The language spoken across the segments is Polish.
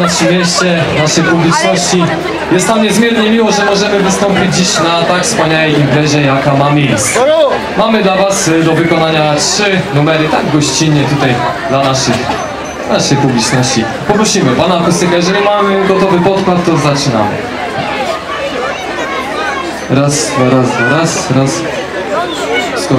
naszym mieście, naszej publiczności. Jest nam niezmiernie miło, że możemy wystąpić dziś na tak wspaniałej imprezie, jaka ma miejsce. Mamy dla Was y, do wykonania trzy numery, tak gościnnie tutaj dla naszych, naszej publiczności. Poprosimy Pana akustyka, jeżeli mamy gotowy podkład, to zaczynamy. Raz, dwa, raz, dwa, raz, raz. Wszystko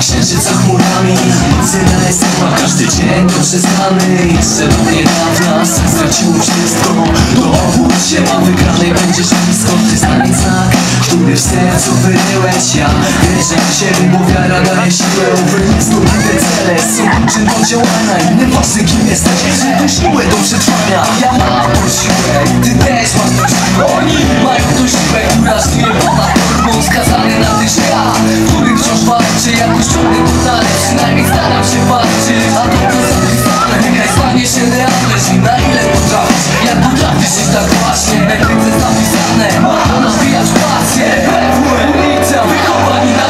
księżyca chmurami Nocyna jest sama, każdy dzień poprzestany Jeszcze do niedawna sen straciło wszystko To obudź się, a wygranej. Będziesz blisko Ty znaj znak, w sercu wyryłeś Ja. Wierzę w siebie, bo wiara daje siłę Wyniosłowite cele. Są do działania I nieważne kim jesteś, że siłę do przetrwania. Ja mam tą siłę, ty też masz tą siłę. Oni mają tą siłę, która żyje ponad normą Skazany na ten świat, który wciąż walczy Jakoś ciągle to przynajmniej staram się walczyć A to to zapisane, niechaj stanie się realne Żyj na ile jak potrafisz żyć tak właśnie Najpierw jest napisane, ma rozwijać pasję PW, ulica, wychowani na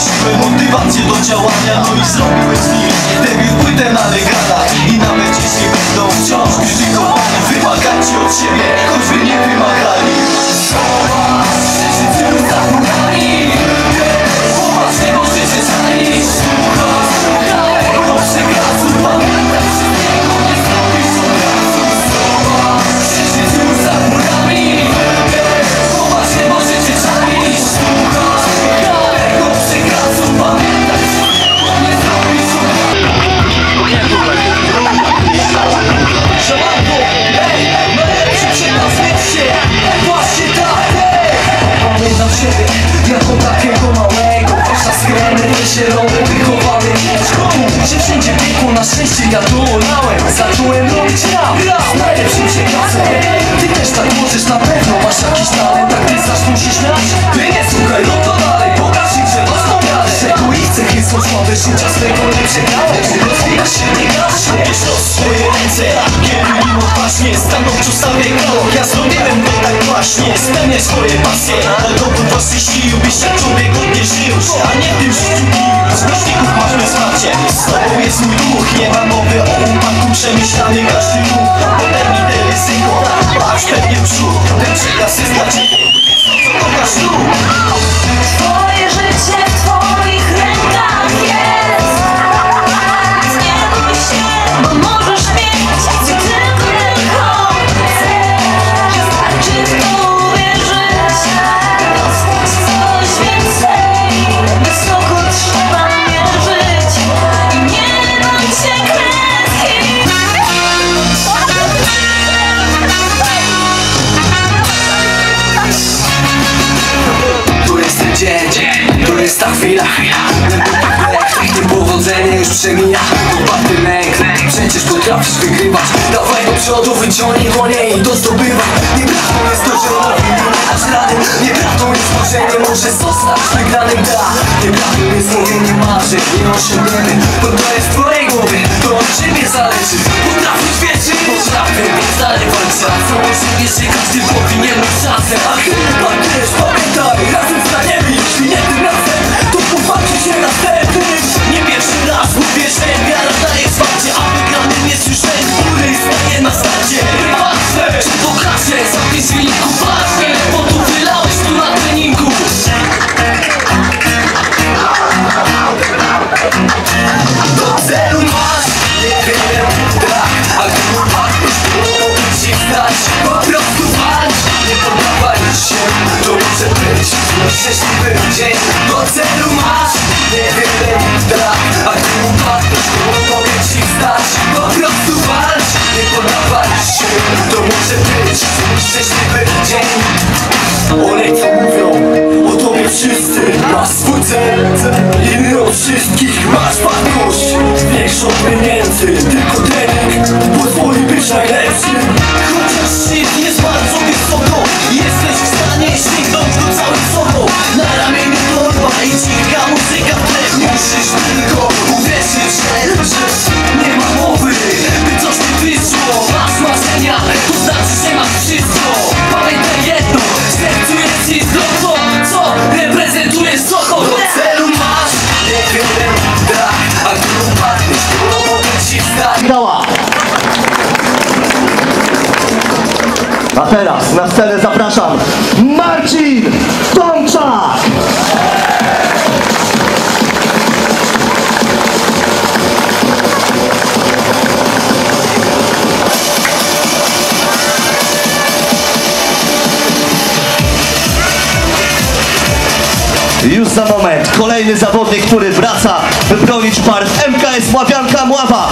siłę, motywację do działania No i zrobiłem z nich debiut płytę na legalach I nawet jeśli będą wciąż krytykowani Wymagajcie od siebie, choćby nie wymagali wszędzie piekło, na szczęście ja dołonałem Zacząłem robić rap. Z najlepszym przekazem Ty też tak możesz na pewno, masz jakiś talent. Tak ty zaczną się śmiać są słabe, życia swego nie przegrałeś Rozwijasz się, nie gaśniesz swoje ręce Kieruj im odważnie, stanowczo stawiaj krok Ja zrobiłem to tak właśnie, spełniaj swoje pasje Na dowód własnej siły, byś jak człowiek godnie żył A nie w tym życiu pił, z głośników masz bezparcie Z tobą jest mój duch, nie ma mowy o upadku Przemyślany każdy ruch, potem idę ryzyko Patrz pewnie w przód, ten przekaz jest dla ciebie co kochasz tu Twoje życie chwila. Tym powodzenie już przemija. Uparty lęk, przecież potrafisz wygrywać. Dawaj do przodu, wyciągnij dłonie i to zdobywa. Nieprawdą jest to, że mówi nie dasz rady. Nieprawdą jest to, że nie możesz zostać wygranym. Da Nieprawdą jest mówienie marzeń, nieosiągniemy Bo to jest twojej głowie, to od ciebie zależy. Potrafisz wierzyć, potrafię, dalej walczę A co możliwe, szczęśliwy dzień. Do celu masz? Niewiele tak A gdy upadniesz, to mogę ci stać Po prostu walcz, nie podawaj się. To może być szczęśliwy dzień. Olej co mówią o tobie wszyscy. Masz swój cel, inny od wszystkich. Masz wartość, większą od teraz na scenę zapraszam Marcin Tomczak! Już za moment kolejny zawodnik, który wraca, by bronić barw MKS Ławianka Mława.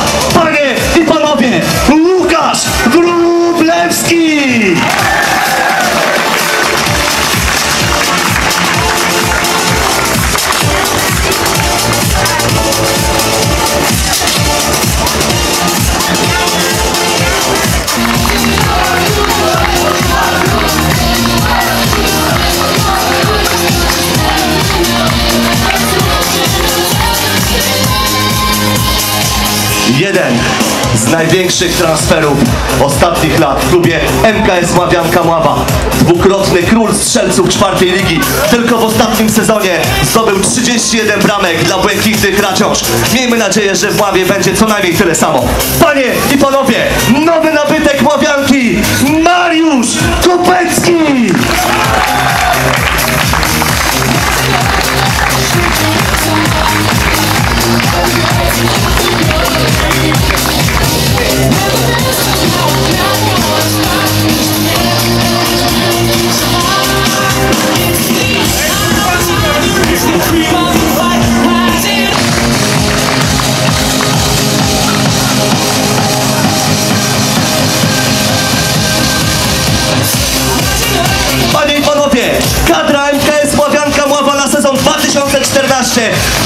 Największych transferów ostatnich lat w klubie MKS Ławianka Mława. Dwukrotny król strzelców czwartej ligi. Tylko w ostatnim sezonie zdobył 31 bramek dla błękitnych Raciąż. Miejmy nadzieję, że w Ławie będzie co najmniej tyle samo. Panie i panowie, nowy nabytek Ławianki, Mariusz Kopecki!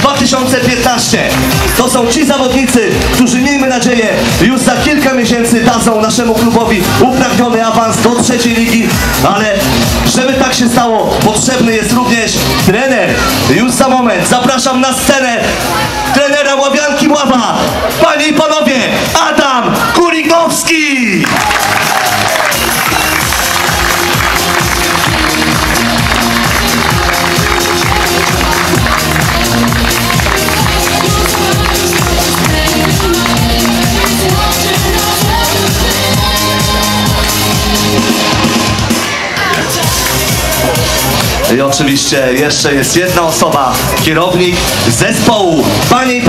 2014-2015. To są ci zawodnicy, którzy miejmy nadzieję już za kilka miesięcy dadzą naszemu klubowi upragniony awans do trzeciej ligi, ale żeby tak się stało, potrzebny jest również trener. Już za moment zapraszam na scenę trenera Ławianki Mława. Panie i panowie, Adam Kuligowski! I oczywiście jeszcze jest jedna osoba, kierownik zespołu. Panie i.